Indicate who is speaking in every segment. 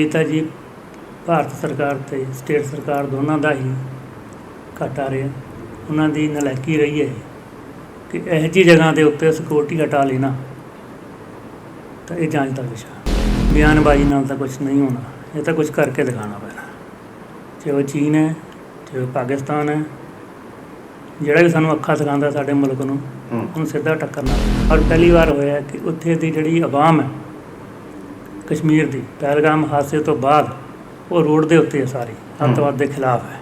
Speaker 1: ਇਹ ਤਾਂ ਜੀ ਭਾਰਤ ਸਰਕਾਰ ਤੇ ਸਟੇਟ ਸਰਕਾਰ ਦੋਨਾਂ ਦਾ ਹੀ ਘਾਟਾ ਰਿਹਾ। ਉਹਨਾਂ ਦੀ ਨਲਾਇਕੀ ਰਹੀ ਹੈ ਕਿ ਇਹੋ ਜਿਹੀ ਜਗ੍ਹਾ ਦੇ ਉੱਤੇ ਸਿਕਿਉਰਿਟੀ ਹਟਾ ਲੈਣਾ ਤਾਂ ਇਹ ਜਾਂਚ ਦਾ ਵਿਸ਼ਾ। ਬਿਆਨਬਾਜ਼ੀ ਨਾਲ ਤਾਂ ਕੁਝ ਨਹੀਂ ਹੋਣਾ ਇਹ ਤਾਂ ਕੁਝ ਕਰਕੇ ਦਿਖਾਉਣਾ ਪੈਣਾ। ਜੇ ਉਹ ਚੀਨ ਹੈ ਜੇ ਉਹ ਪਾਕਿਸਤਾਨ ਹੈ ਜਿਹੜਾ ਵੀ ਸਾਨੂੰ ਅੱਖਾਂ ਦਿਖਾਉਂਦਾ ਸਾਡੇ ਮੁਲਕ ਨੂੰ ਉਹਨੂੰ ਸਿੱਧਾ ਟੱਕਰਨਾ। ਔਰ ਪਹਿਲੀ ਵਾਰ ਹੋਇਆ ਕਿ ਉੱਥੇ ਦੀ ਜਿਹੜੀ ਆਵਾਮ ਹੈ ਕਸ਼ਮੀਰ ਦੀ ਪਹਿਲਗਾਮ ਹਾਦਸੇ ਤੋਂ ਬਾਅਦ ਉਹ ਰੋਡ ਦੇ ਉੱਤੇ ਹੈ ਸਾਰੀ ਅੱਤਵਾਦ ਦੇ ਖਿਲਾਫ ਹੈ।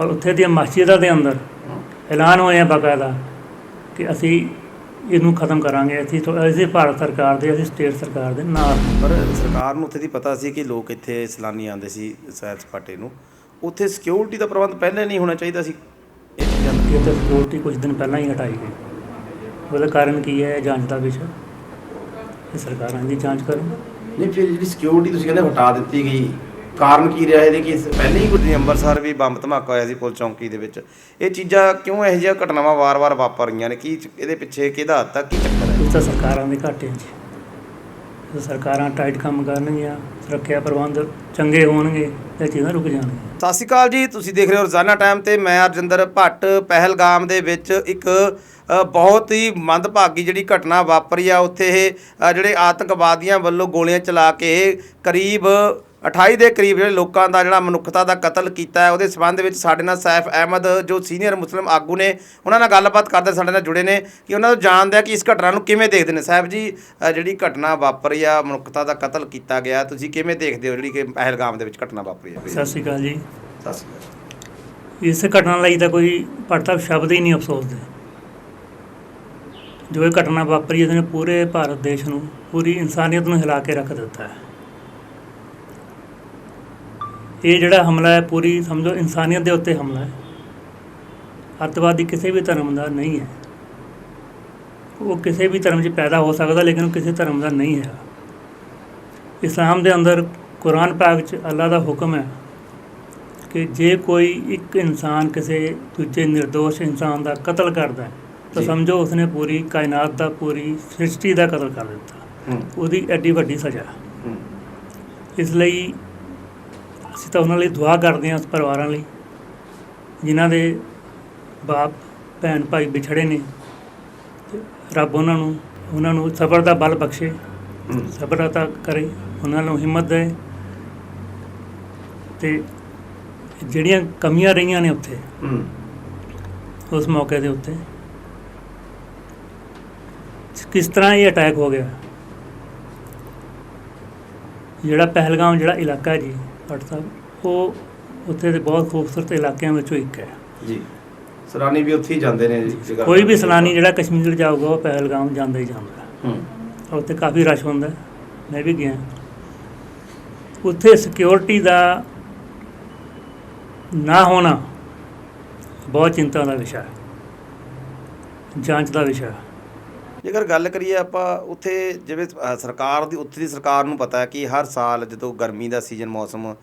Speaker 1: ਔਰ ਉੱਥੇ ਦੀਆਂ ਮਸਜਿਦਾਂ ਦੇ ਅੰਦਰ ਐਲਾਨ ਹੋਇਆ ਬਕਾਇਦਾ ਕਿ ਅਸੀਂ ਇਹਨੂੰ ਖਤਮ ਕਰਾਂਗੇ ਅਸੀਂ ਅਸੀਂ ਭਾਰਤ ਸਰਕਾਰ ਦੇ ਅਸੀਂ ਸਟੇਟ ਸਰਕਾਰ ਦੇ ਨਾਲ।
Speaker 2: ਪਰ ਸਰਕਾਰ ਨੂੰ ਉੱਥੇ ਦੀ ਪਤਾ ਸੀ ਕਿ ਲੋਕ ਇੱਥੇ ਸੈਲਾਨੀ ਆਉਂਦੇ ਸੀ ਸੈਰ ਸਪਾਟੇ ਨੂੰ। ਉੱਥੇ ਸਿਕਿਉਰਿਟੀ ਦਾ ਪ੍ਰਬੰਧ ਪਹਿਲਾਂ ਨਹੀਂ ਹੋਣਾ ਚਾਹੀਦਾ ਸੀ। ਇਹ ਚੀਜ਼ਾਂ ਦਾ।
Speaker 1: ਤਾਂ ਸਿਕਿਉਰਿਟੀ ਕੁਝ ਦਿਨ ਪਹਿਲਾਂ ਹੀ ਹਟਾਈ ਗਈ। ਉਹਦਾ ਕਾਰਨ ਕੀ ਹੈ ਜਾਂਚ ਦਾ ਵਿਸ਼ਾ ਸਰਕਾਰਾਂ ਦੀ ਜਾਂਚ ਕਰਨ
Speaker 3: ਨਹੀਂ ਫਿਰ ਜਿਹੜੀ ਸਿਕਿਉਰਿਟੀ ਤੁਸੀਂ ਕਹਿੰਦੇ ਹਟਾ ਦਿੱਤੀ ਗਈ ਕਾਰਨ ਕੀ ਰਿਹਾ ਇਹਦੇ ਕਿ ਪਹਿਲੇ ਹੀ
Speaker 2: ਜੀ ਅੰਮ੍ਰਿਤਸਰ ਵੀ ਬੰਬ ਧਮਾਕਾ ਹੋਇਆ ਸੀ ਪੁਲ ਚੌਂਕੀ ਦੇ ਵਿੱਚ। ਇਹ ਚੀਜ਼ਾਂ ਕਿਉਂ ਇਹੋ ਜਿਹੀਆਂ ਘਟਨਾਵਾਂ ਵਾਰ-ਵਾਰ ਵਾਪਰ ਰਹੀਆਂ ਨੇ? ਕੀ ਇਹਦੇ ਪਿੱਛੇ ਕਿਹਦਾ ਹੱਥ ਆ? ਕੀ ਚੱਕਰ ਹੈ?
Speaker 1: ਕੁਝ ਤਾਂ ਸਰਕਾਰਾਂ ਦੇ ਘਾਟੇ 'ਚ। ਜੇ ਸਰਕਾਰਾਂ ਟਾਈਟ ਕੰਮ ਕਰਨਗੀਆਂ, ਸੁਰੱਖਿਆ ਪ੍ਰਬੰਧ ਚੰਗੇ ਹੋਣਗੇ ਤੇ ਚੀਜ਼ਾਂ ਰੁਕ ਜਾਣਗੀਆਂ।
Speaker 2: ਸਤਿ ਸ਼੍ਰੀ ਅਕਾਲ ਜੀ, ਤੁਸੀਂ ਦੇਖ ਰਹੇ ਹੋ ਰੋਜ਼ਾਨਾ ਟਾਈਮ ਤੇ ਮੈਂ ਅਰਜਿੰਦਰ ਭੱਟ, ਪਹਿਲਗਾਮ ਦੇ ਵਿੱਚ ਇੱਕ ਬਹੁਤ ਹੀ ਮੰਦਭਾਗੀ ਜਿਹੜੀ ਘਟਨਾ ਵਾਪਰੀ ਆ, ਉੱਥੇ ਇਹ ਜਿਹੜੇ ਆਤੰਕਵਾਦੀਆਂ ਵੱਲੋਂ ਗੋਲੀਆਂ ਚਲਾ ਕੇ ਕਰੀਬ 28 ਦੇ ਕਰੀਬ ਜਿਹੜੇ ਲੋਕਾਂ ਦਾ ਜਿਹੜਾ ਮਨੁੱਖਤਾ ਦਾ ਕਤਲ ਕੀਤਾ ਹੈ ਉਹਦੇ ਸਬੰਧ ਵਿੱਚ ਸਾਡੇ ਨਾਲ ਸੈਫ ਅਹਿਮਦ ਜੋ ਸੀਨੀਅਰ ਮੁਸਲਿਮ ਆਗੂ ਨੇ ਉਹਨਾਂ ਨਾਲ ਗੱਲਬਾਤ ਕਰਦੇ ਸਾਡੇ ਨਾਲ ਜੁੜੇ ਨੇ ਕਿ ਉਹਨਾਂ ਤੋਂ ਜਾਣਦੇ ਆ ਕਿ ਇਸ ਘਟਨਾ ਨੂੰ ਕਿਵੇਂ ਦੇਖਦੇ ਨੇ। ਸਾਹਿਬ ਜੀ ਜਿਹੜੀ ਘਟਨਾ ਵਾਪਰੀ ਆ ਮਨੁੱਖਤਾ ਦਾ ਕਤਲ ਕੀਤਾ ਗਿਆ ਤੁਸੀਂ ਕਿਵੇਂ ਦੇਖਦੇ ਹੋ ਜਿਹੜੀ ਕਿ ਪਹਿਲਗਾਮ ਦੇ ਵਿੱਚ ਘਟਨਾ ਵਾਪਰੀ ਹੈ
Speaker 1: ਸਤਿ ਸ਼੍ਰੀ ਅਕਾਲ ਜੀ।
Speaker 2: ਸਤਿ ਸ਼੍ਰੀ ਅਕਾਲ।
Speaker 1: ਇਸ ਘਟਨਾ ਲਈ ਤਾਂ ਕੋਈ ਭੜਤਾ ਸ਼ਬਦ ਹੀ ਨਹੀਂ ਅਫਸੋਸ ਦੇ। ਜੋ ਇਹ ਘਟਨਾ ਵਾਪਰੀ ਉਹਨੇ ਪੂਰੇ ਭਾਰਤ ਦੇਸ਼ ਨੂੰ ਪੂਰੀ ਇਨਸਾਨੀਅਤ ਨੂੰ ਹਿਲਾ ਕੇ ਰੱਖ ਦਿੱਤਾ ਹੈ। ਇਹ ਜਿਹੜਾ ਹਮਲਾ ਹੈ ਪੂਰੀ ਸਮਝੋ ਇਨਸਾਨੀਅਤ ਦੇ ਉੱਤੇ ਹਮਲਾ ਹੈ। ਅੱਤਵਾਦੀ ਕਿਸੇ ਵੀ ਧਰਮ ਦਾ ਨਹੀਂ ਹੈ। ਉਹ ਕਿਸੇ ਵੀ ਧਰਮ 'ਚ ਪੈਦਾ ਹੋ ਸਕਦਾ ਲੇਕਿਨ ਉਹ ਕਿਸੇ ਧਰਮ ਦਾ ਨਹੀਂ ਹੈ। ਇਸਲਾਮ ਦੇ ਅੰਦਰ ਕੁਰਾਨ ਪਾਕ 'ਚ ਅੱਲਾ ਦਾ ਹੁਕਮ ਹੈ ਕਿ ਜੇ ਕੋਈ ਇੱਕ ਇਨਸਾਨ ਕਿਸੇ ਦੂਜੇ ਨਿਰਦੋਸ਼ ਇਨਸਾਨ ਦਾ ਕਤਲ ਕਰਦਾ ਹੈ ਤਾਂ। ਸਮਝੋ ਉਸਨੇ ਪੂਰੀ ਕਾਇਨਾਤ ਦਾ ਪੂਰੀ ਸ੍ਰਿਸ਼ਟੀ ਦਾ ਕਤਲ ਕਰ ਦਿੱਤਾ। ਉਹਦੀ ਐਡੀ ਵੱਡੀ ਸਜ਼ਾ। ਇਸ ਲਈ ਅਸੀਂ ਤਾਂ ਉਹਨਾਂ ਲਈ ਦੁਆ ਕਰਦੇ ਹਾਂ ਉਸ ਪਰਿਵਾਰਾਂ ਲਈ ਜਿਨ੍ਹਾਂ ਦੇ ਬਾਪ ਭੈਣ ਭਾਈ ਵਿਛੜੇ ਨੇ। ਰੱਬ ਉਹਨਾਂ ਨੂੰ ਉਹਨਾਂ ਨੂੰ ਸਬਰ ਦਾ ਬਲ ਬਖਸ਼ੇ। ਸਬਰ ਅਤਾ ਕਰੇ ਉਹਨਾਂ ਨੂੰ ਹਿੰਮਤ ਦੇ ਤੇ ਜਿਹੜੀਆਂ ਕਮੀਆਂ ਰਹੀਆਂ ਨੇ ਉੱਥੇ ਉਸ ਮੌਕੇ ਦੇ ਉੱਤੇ ਕਿਸ ਤਰ੍ਹਾਂ ਇਹ ਅਟੈਕ ਹੋ ਗਿਆ? ਜਿਹੜਾ ਪਹਿਲਗਾਮ ਜਿਹੜਾ ਇਲਾਕਾ ਜੀ ਭੱਟ ਸਾਹਿਬ ਉਹ ਉੱਥੇ ਦੇ ਬਹੁਤ ਖੂਬਸੂਰਤ ਇਲਾਕਿਆਂ ਵਿੱਚੋਂ ਇੱਕ ਹੈ।
Speaker 3: ਜੀ। ਸਰਾਨੀ ਵੀ ਉੱਥੇ ਹੀ ਜਾਂਦੇ ਨੇ ਜੀ।
Speaker 1: ਕੋਈ ਵੀ ਸੈਲਾਨੀ ਜਿਹੜਾ ਕਸ਼ਮੀਰ ਜਾਊਗਾ ਉਹ ਪਹਿਲਗਾਮ ਜਾਂਦਾ ਹੀ ਜਾਂਦਾ
Speaker 3: ਹੂੰ।
Speaker 1: ਉੱਥੇ ਕਾਫੀ ਰਸ਼ ਹੁੰਦਾ। ਮੈਂ ਵੀ ਗਿਆ। ਉੱਥੇ ਸਿਕਿਉਰਿਟੀ ਦਾ ਨਾ ਹੋਣਾ ਬਹੁਤ ਚਿੰਤਾ ਦਾ ਵਿਸ਼ਾ ਹੈ। ਜਾਂਚ ਦਾ ਵਿਸ਼ਾ ਹੈ।
Speaker 2: ਜੇਕਰ ਗੱਲ ਕਰੀਏ ਆਪਾਂ ਉੱਥੇ ਜਿਵੇਂ ਸਰਕਾਰ ਦੀ, ਉੱਥੇ ਦੀ ਸਰਕਾਰ ਨੂੰ ਪਤਾ ਹੈ ਕਿ ਹਰ ਸਾਲ ਜਦੋਂ ਗਰਮੀ ਦਾ ਸੀਜ਼ਨ ਮੌਸਮ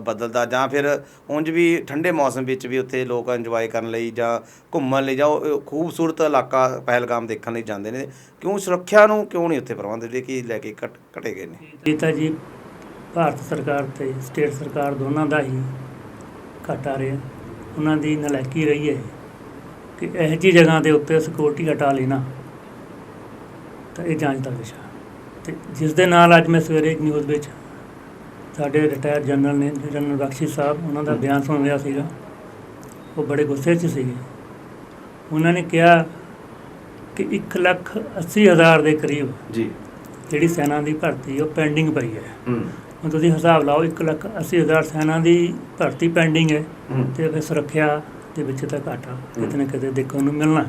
Speaker 2: ਬਦਲਦਾ ਜਾਂ ਫਿਰ ਉਂਝ ਵੀ ਠੰਡੇ ਮੌਸਮ ਵਿੱਚ ਵੀ ਉੱਥੇ ਲੋਕ ਇੰਜੋਏ ਕਰਨ ਲਈ ਜਾਂ ਘੁੰਮਣ ਲਈ ਜਾਂ ਉਹ- ਖੂਬਸੂਰਤ ਇਲਾਕਾ ਪਹਿਲਗਾਮ ਦੇਖਣ ਲਈ ਜਾਂਦੇ ਨੇ, ਕਿਉਂ ਸੁਰੱਖਿਆ ਨੂੰ ਕਿਉਂ ਨਹੀਂ ਉੱਥੇ ਪ੍ਰਬੰਧ ਜਿਹੜੇ ਕਿ ਲੈ ਕੇ ਘਟ, ਘਟੇ ਗਏ ਨੇ?
Speaker 1: ਇਹ ਤਾਂ ਜੀ ਭਾਰਤ ਸਰਕਾਰ ਤੇ ਸਟੇਟ ਸਰਕਾਰ ਦੋਨਾਂ ਦਾ ਹੀ ਘਾਟਾ ਰਿਹਾ। ਉਹਨਾਂ ਦੀ ਨਲਾਇਕੀ ਰਹੀ ਹੈ ਕਿ ਇਹੋ ਜਿਹੀ ਜਗ੍ਹਾ ਦੇ ਉੱਤੇ ਸਿਕਿਉਰਿਟੀ ਹਟਾ ਲੈਣਾ। ਤਾਂ ਇਹ ਜਾਂਚ ਦਾ ਵਿਸ਼ਾ ਤੇ ਜਿਸ ਦੇ ਨਾਲ ਅੱਜ ਮੈਂ ਸਵੇਰੇ ਇੱਕ ਨਿਊਜ਼ ਵਿੱਚ ਸਾਡੇ ਰਿਟਾਇਰ ਜਨਰਲ ਨੇ ਜਨਰਲ ਬਖਸ਼ੀ ਸਾਹਿਬ ਉਹਨਾਂ ਦਾ ਬਿਆਨ ਸੁਣ ਰਿਹਾ ਸੀਗਾ। ਉਹ ਬੜੇ ਗੁੱਸੇ 'ਚ ਸੀਗੇ। ਉਹਨਾਂ ਨੇ ਕਿਹਾ ਕਿ ਇੱਕ ਲੱਖ ਅੱਸੀ ਹਜ਼ਾਰ ਦੇ ਕਰੀਬ
Speaker 3: ਜੀ।
Speaker 1: ਜਿਹੜੀ ਸੈਨਾ ਦੀ ਭਰਤੀ ਉਹ ਪੈਂਡਿੰਗ ਪਈ ਹੈ।
Speaker 3: ਹੂੰ।
Speaker 1: ਹੁਣ ਤੁਸੀਂ ਹਿਸਾਬ ਲਾਓ 1 ਲੱਖ 80 ਹਜ਼ਾਰ ਸੈਨਾ ਦੀ ਭਰਤੀ ਪੈਂਡਿੰਗ ਹੈ ਤੇ ਫਿਰ ਸੁਰੱਖਿਆ ਦੇ ਵਿੱਚ ਤਾਂ ਘਾਟਾ ਕਿਤੇ ਨਾ ਕਿਤੇ ਦੇਖਣ ਨੂੰ ਮਿਲਣਾ।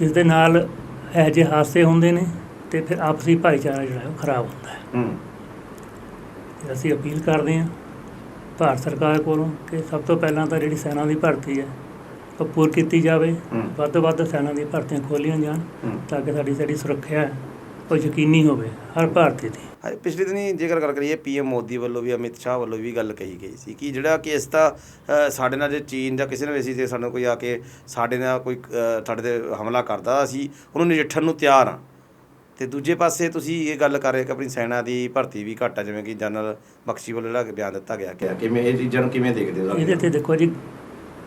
Speaker 1: ਜਿਸ ਦੇ ਨਾਲ ਇਹੋ ਜਿਹੇ ਹਾਦਸੇ ਹੁੰਦੇ ਨੇ ਤੇ ਫਿਰ ਆਪਸੀ ਭਾਈਚਾਰਾ ਜਿਹੜਾ ਉਹ ਖਰਾਬ ਹੁੰਦਾ ਹੈ।
Speaker 3: ਹੂੰ।
Speaker 1: ਅਸੀਂ ਅਪੀਲ ਕਰਦੇ ਹਾਂ ਭਾਰਤ ਸਰਕਾਰ ਕੋਲੋਂ ਕਿ ਸਭ ਤੋਂ ਪਹਿਲਾਂ ਤਾਂ ਜਿਹੜੀ ਸੈਨਾ ਦੀ ਭਰਤੀ ਹੈ ਉਹ ਪੂਰ ਕੀਤੀ ਜਾਵੇ। ਵੱਧ ਤੋਂ ਵੱਧ ਸੈਨਾ ਦੀਆਂ ਭਰਤੀਆਂ ਖੋਲ੍ਹੀਆਂ ਜਾਣ ਤਾਂ ਕਿ ਸਾਡੀ ਜਿਹੜੀ ਸੁਰੱਖਿਆ ਹੈ ਉਹ ਯਕੀਨੀ ਹੋਵੇ ਹਰ ਭਾਰਤੀ ਦੀ
Speaker 2: ਹਾਂ, ਪਿਛਲੇ ਦਿਨੀ ਜੇਕਰ ਗੱਲ ਕਰੀਏ ਪੀਐਮ ਮੋਦੀ ਵੱਲੋਂ ਵੀ ਅਮਿਤ ਸ਼ਾਹ ਵੱਲੋਂ ਵੀ ਗੱਲ ਕਹੀ ਗਈ ਸੀ ਕਿ ਜਿਹੜਾ ਕੇਸ ਤਾਂ ਸਾਡੇ ਨਾਲ ਜੇ ਚੀਨ ਜਾਂ ਕਿਸੇ ਨਾਲ ਵੀ ਸੀ ਜੇ ਸਾਨੂੰ ਕੋਈ ਆ ਕੇ ਸਾਡੇ ਨਾਲ ਕੋਈ ਸਾਡੇ ਤੇ ਹਮਲਾ ਕਰਦਾ ਅਸੀਂ ਉਹਨੂੰ ਨਜਿੱਠਣ ਨੂੰ ਤਿਆਰ ਹਾਂ। ਤੇ ਦੂਜੇ ਪਾਸੇ ਤੁਸੀਂ ਇਹ ਗੱਲ ਕਰ ਰਹੇ ਕਿ ਆਪਣੀ ਸੈਨਾ ਦੀ ਭਰਤੀ ਵੀ ਘੱਟ ਆ ਜਿਵੇਂ ਕਿ ਜਨਰਲ ਬਖਸ਼ੀ ਵੱਲੋਂ ਜਿਹੜਾ ਬਿਆਨ ਦਿੱਤਾ ਗਿਆ ਕਿ
Speaker 3: ਕਿ ਕਿਵੇਂ ਇਹ ਚੀਜ਼ਾਂ ਨੂੰ ਕਿਵੇਂ ਦੇਖਦੇ ਹੋ
Speaker 1: ਇਹਦੇ ਤੇ ਦੇਖੋ ਜੀ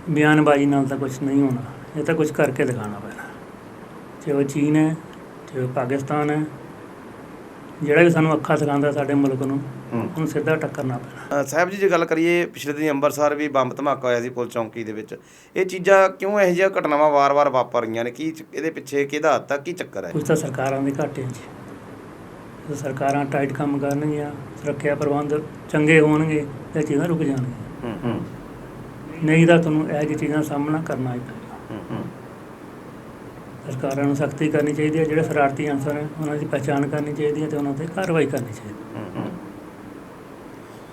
Speaker 1: ਬਿਆਨਬਾਜ਼ੀ ਨਾਲ ਤਾਂ ਕੁਝ ਨਹੀਂ ਹੋਣਾ। ਇਹ ਤਾਂ ਕੁਝ ਕਰਕੇ ਦਿਖਾਉਣਾ ਪੈਣਾ। ਚਾਹੇ ਉਹ ਚੀਨ ਹੈ ਉਹ ਪਾਕਿਸਤਾਨ ਹੈ। ਜਿਹੜਾ ਵੀ ਸਾਨੂੰ ਅੱਖਾਂ ਦਿਖਾਉਂਦਾ ਸਾਡੇ ਮੁਲਕ ਨੂੰ ਉਹਨੂੰ ਸਿੱਧਾ ਟੱਕਰਨਾ ਪੈਣਾ।
Speaker 2: ਅ, ਸਾਹਿਬ ਜੀ ਜੇ ਗੱਲ ਕਰੀਏ ਪਿਛਲੇ ਦਿਨ ਅੰਮ੍ਰਿਤਸਰ ਵੀ ਬੰਬ ਧਮਾਕਾ ਹੋਇਆ ਸੀ ਪੁਲ ਚੌਂਕੀ ਦੇ ਵਿੱਚ। ਇਹ ਚੀਜ਼ਾਂ ਕਿਉਂ ਇਹੋ ਜਿਹੀਆਂ ਘਟਨਾਵਾਂ ਵਾਰ-ਵਾਰ ਵਾਪਰ ਰਹੀਆਂ ਨੇ? ਕੀ ਚ- ਇਹਦੇ ਪਿੱਛੇ ਕਿਹਦਾ ਹੱਥ ਆ? ਕੀ ਚੱਕਰ ਹੈ?
Speaker 1: ਕੁਝ ਤਾਂ ਸਰਕਾਰਾਂ ਦੇ ਘਾਟੇ ਜੇ। ਸਰਕਾਰਾਂ ਟਾਈਟ ਕੰਮ ਕਰਨਗੀਆਂ ਸੁਰੱਖਿਆ ਪ੍ਰਬੰਧ ਚੰਗੇ ਹੋਣਗੇ ਤਾਂ ਚੀਜ਼ਾਂ ਰੁਕ ਜਾਣਗੀਆਂ।
Speaker 2: ਹੂੰ
Speaker 3: ਹੂੰ।
Speaker 1: ਨਹੀਂ ਤਾਂ ਤੁਹਾਨੂੰ ਇਹ ਜਿਹੀ ਚੀਜ਼ਾਂ ਦਾ ਸਾਹਮਣਾ ਕਰਨਾ ਹੀ
Speaker 2: ਹੂੰ।
Speaker 1: ਸਰਕਾਰਾਂ ਨੂੰ ਸਖਤੀ ਕਰਨੀ ਚਾਹੀਦੀ ਹੈ ਜਿਹੜੇ ਸ਼ਰਾਰਤੀ ਅਨਸਰ ਹੈ ਉਹਨਾਂ ਦੀ ਪਛਾਣ ਕਰਨੀ ਚਾਹੀਦੀ ਹੈ ਤੇ ਉਹਨਾਂ ਤੇ ਕਾਰਵਾਈ ਕਰਨੀ ਚਾਹੀਦੀ ਹੈ।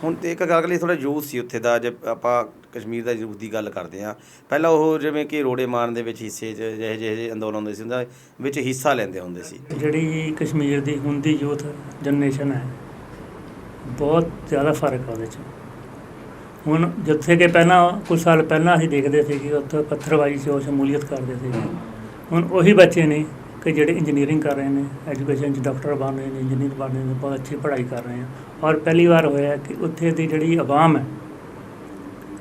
Speaker 2: ਹੁਣ ਤੇ ਇੱਕ ਗੱਲ ਲਈ ਥੋੜਾ ਯੂਥ ਸੀ ਉੱਥੇ ਦਾ ਜੇ ਆਪਾਂ ਕਸ਼ਮੀਰ ਦਾ ਯੂਥ ਦੀ ਗੱਲ ਕਰਦੇ ਆ ਪਹਿਲਾਂ ਉਹ ਜਿਵੇਂ ਕਿ ਰੋੜੇ ਮਾਰਨ ਦੇ ਵਿੱਚ ਹਿੱਸੇ 'ਚ ਜਿਹੇ ਜਿਹੇ ਅੰਦੋਲਨ ਹੁੰਦੇ ਸੀ ਉਹਨਾਂ ਵਿੱਚ ਹਿੱਸਾ ਲੈਂਦੇ ਹੁੰਦੇ ਸੀ।
Speaker 1: ਜਿਹੜੀ ਕਸ਼ਮੀਰ ਦੀ ਹੁਣ ਦੀ ਯੂਥ ਜਨਰੇਸ਼ਨ ਹੈ ਬਹੁਤ ਜ਼ਿਆਦਾ ਫ਼ਰਕ ਆ ਉਹਦੇ 'ਚ। ਹੁਣ ਜਿੱਥੇ ਕਿ ਪਹਿਲਾਂ ਕੁਝ ਸਾਲ ਪਹਿਲਾਂ ਅਸੀਂ ਦੇਖਦੇ ਸੀ ਕਿ ਉੱਥੇ ਪੱਥਰਬਾਜ਼ੀ 'ਚ ਉਹ ਸ਼ਮੂਲੀਅਤ ਕਰਦੇ ਸੀ। ਹੁਣ ਉਹੀ ਬੱਚੇ ਨੇ ਕਿ ਜਿਹੜੇ ਇੰਜੀਨੀਅਰਿੰਗ ਕਰ ਰਹੇ ਨੇ ਐਜੂਕੇਸ਼ਨ 'ਚ ਡਾਕਟਰ ਬਣ ਰਹੇ ਨੇ ਇੰਜੀਨੀਅਰ ਬਣ ਰਹੇ ਨੇ ਬਹੁਤ ਅੱਛੀ ਪੜ੍ਹਾਈ ਕਰ ਰਹੇ ਆ ਔਰ ਪਹਿਲੀ ਵਾਰ ਹੋਇਆ ਕਿ ਉੱਥੇ ਦੀ ਜਿਹੜੀ ਆਵਾਮ ਹੈ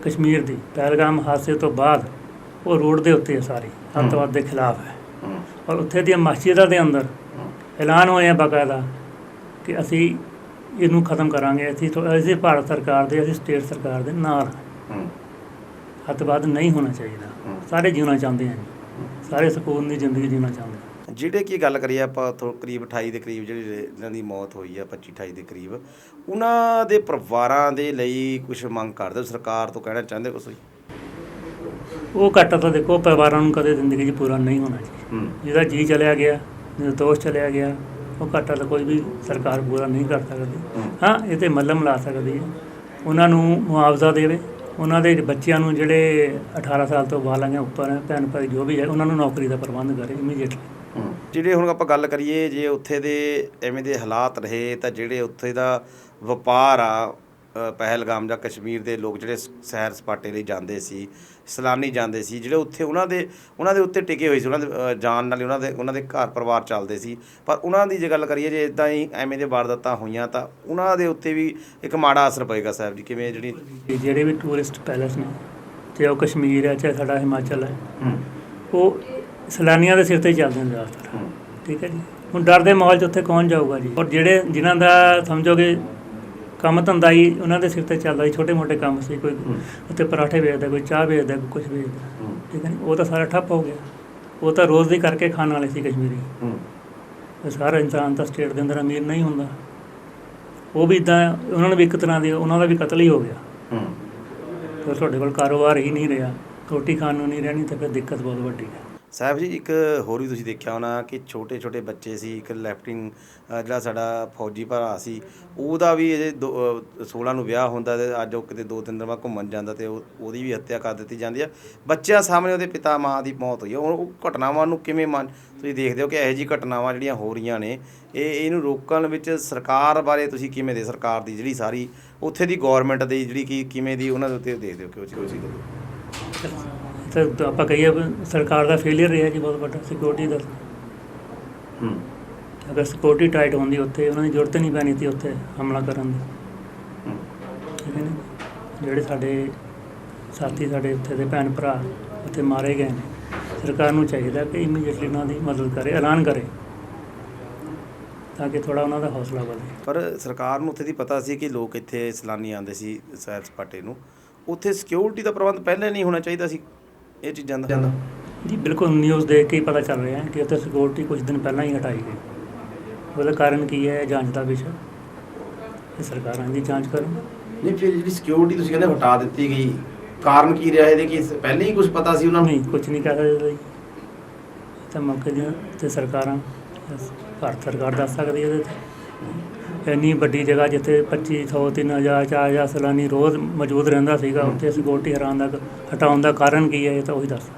Speaker 1: ਕਸ਼ਮੀਰ ਦੀ ਪਹਿਲਗਾਮ ਹਾਦਸੇ ਤੋਂ ਬਾਅਦ ਉਹ ਰੋਡ ਦੇ ਉੱਤੇ ਹੈ ਸਾਰੀ ਅੱਤਵਾਦ ਦੇ ਖਿਲਾਫ ਹੈ ਔਰ ਉੱਥੇ ਦੀਆਂ ਮਸਜਿਦਾਂ ਦੇ ਅੰਦਰ ਐਲਾਨ ਹੋਇਆ ਬਕਾਇਦਾ ਕਿ ਅਸੀਂ ਇਹਨੂੰ ਖਤਮ ਕਰਾਂਗੇ ਅਸੀਂ ਤੋਂ ਅਸੀਂ ਭਾਰਤ ਸਰਕਾਰ ਦੇ ਅਸੀਂ ਸਟੇਟ ਸਰਕਾਰ ਦੇ ਨਾਲ ਹਾਂ।
Speaker 3: ਹੂੰ
Speaker 1: ਅੱਤਵਾਦ ਨਹੀਂ ਹੋਣਾ ਚਾਹੀਦਾ। ਸਾਰੇ ਜਿਉਣਾ ਚਾਹੁੰਦੇ ਹਨ ਸਾਰੇ ਸਕੂਨ ਦੀ ਜ਼ਿੰਦਗੀ ਜਿਉਣਾ ਚਾਹੁੰਦੇ।
Speaker 2: ਜਿਹੜੇ ਕੀ ਗੱਲ ਕਰੀਏ ਆਪਾਂ ਥੋ ਕਰੀਬ 28 ਦੇ ਕਰੀਬ ਜਿਹੜੀ ਇਹਨਾਂ ਦੀ ਮੌਤ ਹੋਈ ਆ 25 28 ਦੇ ਕਰੀਬ ਉਹਨਾਂ ਦੇ ਪਰਿਵਾਰਾਂ ਦੇ ਲਈ ਕੁਝ ਮੰਗ ਕਰਦੇ ਹੋ? ਸਰਕਾਰ ਤੋਂ ਕਹਿਣਾ ਚਾਹੁੰਦੇ ਕੁਛ
Speaker 1: ਉਹ ਘਾਟਾ ਤਾਂ ਦੇਖੋ ਪਰਿਵਾਰਾਂ ਨੂੰ ਕਦੇ ਜ਼ਿੰਦਗੀ 'ਚ ਪੂਰਾ ਨਹੀਂ ਹੋਣਾ ਜੀ।
Speaker 3: ਹੂੰ।
Speaker 1: ਜਿਹਦਾ ਜੀ ਚਲਿਆ ਗਿਆ ਨਿਰਦੋਸ਼ ਚਲਿਆ ਗਿਆ ਉਹ ਘਾਟਾ ਤਾਂ ਕੋਈ ਵੀ ਸਰਕਾਰ ਪੂਰਾ ਨਹੀਂ ਕਰ ਸਕਦੀ। ਹਾਂ ਇਹ ਤੇ ਮੱਲਮ ਲਾ ਸਕਦੀ ਹੈ। ਉਹਨਾਂ ਨੂੰ ਮੁਆਵਜ਼ਾ ਦੇਵੇ ਉਹਨਾਂ ਦੇ ਬੱਚਿਆਂ ਨੂੰ ਜਿਹੜੇ 18 ਸਾਲ ਤੋਂ ਬਾਲਾਂਗੇ ਉੱਪਰ ਹੈ ਭੈਣ ਭਾਈ ਜੋ ਵੀ ਹੈ, ਉਹਨਾਂ ਨੂੰ ਨੌਕਰੀ ਦਾ ਪ੍ਰਬੰਧ ਕਰੇ ਇਮੀਡੀਏਟਲੀ
Speaker 2: ਜਿਹੜੇ ਹੁਣ ਆਪਾਂ ਗੱਲ ਕਰੀਏ, ਜੇ ਉੱਥੇ ਦੇ ਐਵੇਂ ਦੇ ਹਾਲਾਤ ਰਹੇ ਤਾਂ ਜਿਹੜੇ ਉੱਥੇ ਦਾ ਵਪਾਰ ਆ ਪਹਿਲਗਾਮ ਜਾਂ ਕਸ਼ਮੀਰ ਦੇ ਲੋਕ ਜਿਹੜੇ ਸੈਰ ਸਪਾਟੇ ਲਈ ਜਾਂਦੇ ਸੀ ਸੈਲਾਨੀ ਜਾਂਦੇ ਸੀ ਜਿਹੜੇ ਉੱਥੇ ਉਹਨਾਂ ਦੇ ਉਹਨਾਂ ਦੇ ਉੱਤੇ ਟਿਕੇ ਹੋਏ ਸੀ ਉਹਨਾਂ ਦੇ ਜਾਨ ਨਾਲ ਉਹਨਾਂ ਦੇ ਉਹਨਾਂ ਦੇ ਘਰ ਪਰਿਵਾਰ ਚੱਲਦੇ ਸੀ। ਪਰ ਉਹਨਾਂ ਦੀ ਜੇ ਗੱਲ ਕਰੀਏ ਜੇ ਇਦਾਂ ਹੀ ਐਵੇਂ ਦੇ ਵਾਰਦਾਤਾਂ ਹੋਈਆਂ ਤਾਂ ਉਹਨਾਂ ਦੇ ਉੱਤੇ ਵੀ ਇੱਕ ਮਾੜਾ ਅਸਰ ਪਏਗਾ ਸਾਹਿਬ ਜੀ ਕਿਵੇਂ ਜਿਹੜੀ
Speaker 1: ਤੇ ਜਿਹੜੇ ਵੀ ਟੂਰਿਸਟ ਪੈਲੇਸ ਨੇ ਚਾਹੇ ਉਹ ਕਸ਼ਮੀਰ ਹੈ ਚਾਹੇ ਸਾਡਾ ਹਿਮਾਚਲ ਹੈ ਉਹ ਸੈਲਾਨੀਆਂ ਦੇ ਸਿਰ ਤੇ ਹੀ ਚੱਲਦੇ ਨੇ ਜ਼ਿਆਦਾਤਰ। ਠੀਕ ਹੈ ਜੀ? ਹੁਣ ਡਰ ਦੇ ਮਾਹੌਲ 'ਚ ਉੱਥੇ ਕੌਣ ਜਾਊਗਾ ਜੀ? ਔਰ ਜਿਹੜੇ ਜਿਨ੍ਹਾਂ ਦਾ ਸਮਝੋਗੇ ਕੰਮ ਧੰਦਾ ਹੀ ਉਹਨਾਂ ਦੇ ਸਿਰ ਤੇ ਚੱਲਦਾ ਸੀ ਛੋਟੇ ਮੋਟੇ ਕੰਮ ਸੀ ਕੋਈ। ਉੱਥੇ ਪਰਾਠੇ ਵੇਚਦਾ ਕੋਈ ਚਾਹ ਵੇਚਦਾ ਕੋਈ ਕੁਝ ਵੇਚਦਾ। ਠੀਕ ਹੈ ਨੀ? ਉਹ ਤਾਂ ਸਾਰਾ ਠੱਪ ਹੋ ਗਿਆ। ਉਹ ਤਾਂ ਰੋਜ਼ ਦੀ ਕਰਕੇ ਖਾਣ ਵਾਲੇ ਸੀ ਕਸ਼ਮੀਰੀ।
Speaker 3: ਹੂੰ।
Speaker 1: ਤੇ ਸਾਰਾ ਇਨਸਾਨ ਤਾਂ ਸਟੇਟ ਦੇ ਅੰਦਰ ਅਮੀਰ ਨਹੀਂ ਹੁੰਦਾ। ਉਹ ਵੀ ਇਦਾਂ ਉਹਨਾਂ ਨੂੰ ਵੀ ਇੱਕ ਤਰ੍ਹਾਂ ਦੀ ਉਹਨਾਂ ਦਾ ਵੀ ਕਤਲ ਹੀ ਹੋ ਗਿਆ।
Speaker 3: ਹੂੰ।
Speaker 1: ਫਿਰ ਤੁਹਾਡੇ ਕੋਲ ਕਾਰੋਬਾਰ ਹੀ ਨਹੀਂ ਰਿਹਾ। ਰੋਟੀ ਖਾਣ ਨੂੰ ਨਹੀਂ ਰਹਿਣੀ ਤਾਂ ਫਿਰ ਦਿੱਕਤ ਬਹੁਤ ਵੱਡੀ ਹੈ।
Speaker 2: ਸਾਹਿਬ ਜੀ, ਇੱਕ ਹੋਰ ਵੀ ਤੁਸੀਂ ਦੇਖਿਆ ਹੋਣਾ ਕਿ ਛੋਟੇ ਛੋਟੇ ਬੱਚੇ ਸੀ, ਇੱਕ ਲੈਫਟਿੰਗ ਜਿਹੜਾ ਸਾਡਾ ਫੌਜੀ ਭਰਾ ਸੀ, ਉਹਦਾ ਵੀ ਇਹਦੇ ਦੋ- ਅਹ 16 ਨੂੰ ਵਿਆਹ ਹੁੰਦਾ ਤੇ ਅੱਜ ਉਹ ਕਿਤੇ ਦੋ ਤਿੰਨ ਦਿਨ ਬਾਅਦ ਘੁੰਮਣ ਜਾਂਦਾ ਤੇ ਉਹਦੀ ਵੀ ਹੱਤਿਆ ਕਰ ਦਿੱਤੀ ਜਾਂਦੀ ਆ। ਬੱਚਿਆਂ ਸਾਹਮਣੇ ਉਹਦੇ ਪਿਤਾ ਮਾਂ ਦੀ ਮੌਤ ਹੋਈ ਆ। ਉਹ ਉਹ ਘਟਨਾਵਾਂ ਨੂੰ ਕਿਵੇਂ ਮੰਨ, ਤੁਸੀਂ ਦੇਖਦੇ ਹੋ ਕਿ ਇਹੋ ਜਿਹੀ ਘਟਨਾਵਾਂ ਜਿਹੜੀਆਂ ਹੋ ਰਹੀਆਂ ਨੇ, ਇਹ, ਇਹਨੂੰ ਰੋਕਣ ਵਿੱਚ ਸਰਕਾਰ ਬਾਰੇ ਤੁਸੀਂ ਕਿਵੇਂ ਦੇ, ਸਰਕਾਰ ਦੀ ਜਿਹੜੀ ਸਾਰੀ, ਉੱਥੇ ਦੀ ਗਵਰਨਮੈਂਟ ਦੀ ਜਿਹੜੀ ਕੀ, ਕਿਵੇਂ ਦੀ ਉਹਨਾਂ ਦੇ ਉੱਤੇ ਦੇਖਦੇ ਹੋ ਕਿ ਚੀਜ਼
Speaker 1: ਤੇ ਆਪਾਂ ਕਹੀਏ ਸਰਕਾਰ ਦਾ ਫੇਲਿਅਰ ਰਿਹਾ ਜੀ ਬਹੁਤ ਵੱਡਾ ਸਿਕਿਉਰਿਟੀ ਦਾ।
Speaker 3: ਹੂੰ।
Speaker 1: ਅਗਰ ਸਿਕਿਉਰਿਟੀ ਟਾਈਟ ਹੁੰਦੀ ਉੱਥੇ ਉਹਨਾਂ ਦੀ ਜ਼ਰੂਰਤ ਨਹੀਂ ਪੈਣੀ ਸੀ ਉੱਥੇ ਹਮਲਾ ਕਰਨ ਦੀ।
Speaker 3: ਹੂੰ।
Speaker 1: ਠੀਕ ਹੈ ਨਾ ਜਿਹੜੇ ਸਾਡੇ ਸਾਥੀ ਸਾਡੇ ਉੱਥੇ ਦੇ ਭੈਣ ਭਰਾ ਉੱਥੇ ਮਾਰੇ ਗਏ ਨੇ ਸਰਕਾਰ ਨੂੰ ਚਾਹੀਦਾ ਕਿ ਇਮੀਡੀਏਟਲੀ ਉਹਨਾਂ ਦੀ ਮਦਦ ਕਰੇ ਐਲਾਨ ਕਰੇ ਤਾਂ ਕਿ ਥੋੜਾ ਉਹਨਾਂ ਦਾ ਹੌਸਲਾ ਵਧੇ।
Speaker 2: ਪਰ ਸਰਕਾਰ ਨੂੰ ਉੱਥੇ ਦੀ ਪਤਾ ਸੀ ਕਿ ਲੋਕ ਇੱਥੇ ਸੈਲਾਨੀ ਆਉਂਦੇ ਸੀ ਸੈਰ ਸਪਾਟੇ ਨੂੰ। ਉੱਥੇ ਸਿਕਿਉਰਿਟੀ ਦਾ ਪ੍ਰਬੰਧ ਪਹਿਲਾਂ ਨਹੀਂ ਹੋਣਾ ਚਾਹੀਦਾ ਸੀ। ਇਹ ਚੀਜ਼ਾਂ ਦਾ।
Speaker 1: ਜੀ ਬਿਲਕੁਲ ਨਿਊਜ਼ ਦੇਖ ਕੇ ਹੀ ਪਤਾ ਚੱਲ ਰਿਹਾ ਹੈ ਕਿ ਉੱਥੇ ਸਿਕਿਉਰਿਟੀ ਕੁਝ ਦਿਨ ਪਹਿਲਾਂ ਹੀ ਹਟਾਈ ਗਈ। ਉਹਦਾ ਕਾਰਨ ਕੀ ਹੈ ਜਾਂਚ ਦਾ ਵਿਸ਼ਾ? ਇਹ ਸਰਕਾਰਾਂ ਦੀ ਜਾਂਚ ਕਰਨ।
Speaker 3: ਨਹੀਂ ਫਿਰ ਜਿਹੜੀ ਸਿਕਿਉਰਿਟੀ ਤੁਸੀਂ ਕਹਿੰਦੇ ਹਟਾ ਦਿੱਤੀ ਗਈ ਕਾਰਨ ਕੀ ਰਿਹਾ ਇਹਦੇ? ਕਿ ਪਹਿਲਾਂ ਹੀ ਕੁਝ ਪਤਾ ਸੀ ਉਹਨਾਂ ਨੂੰ?
Speaker 1: ਨਹੀਂ ਕੁਝ ਨਹੀਂ ਕਹਿ ਸਕਦੇ ਜੀ। ਤਾਂ ਮੌਕੇ ਦੀਆਂ ਤੇ ਸਰਕਾਰਾਂ ਭਾਰਤ ਸਰਕਾਰ ਦੱਸ ਸਕਦੀ ਹੈ ਇਹਦੇ ਤੇ। ਇੰਨੀ ਵੱਡੀ ਜਗ੍ਹਾ ਜਿੱਥੇ 2500 3000 4000 ਸੈਲਾਨੀ ਰੋਜ਼ ਮੌਜੂਦ ਰਹਿੰਦਾ ਸੀਗਾ ਉੱਥੇ ਸਿਕਿਉਰਿਟੀ ਹਰਾਉਣ ਦਾ ਹਟਾਉਣ ਦਾ ਕਾਰਨ ਕੀ ਹੈ ਇਹ ਤਾਂ ਉਹੀ ਦੱਸ।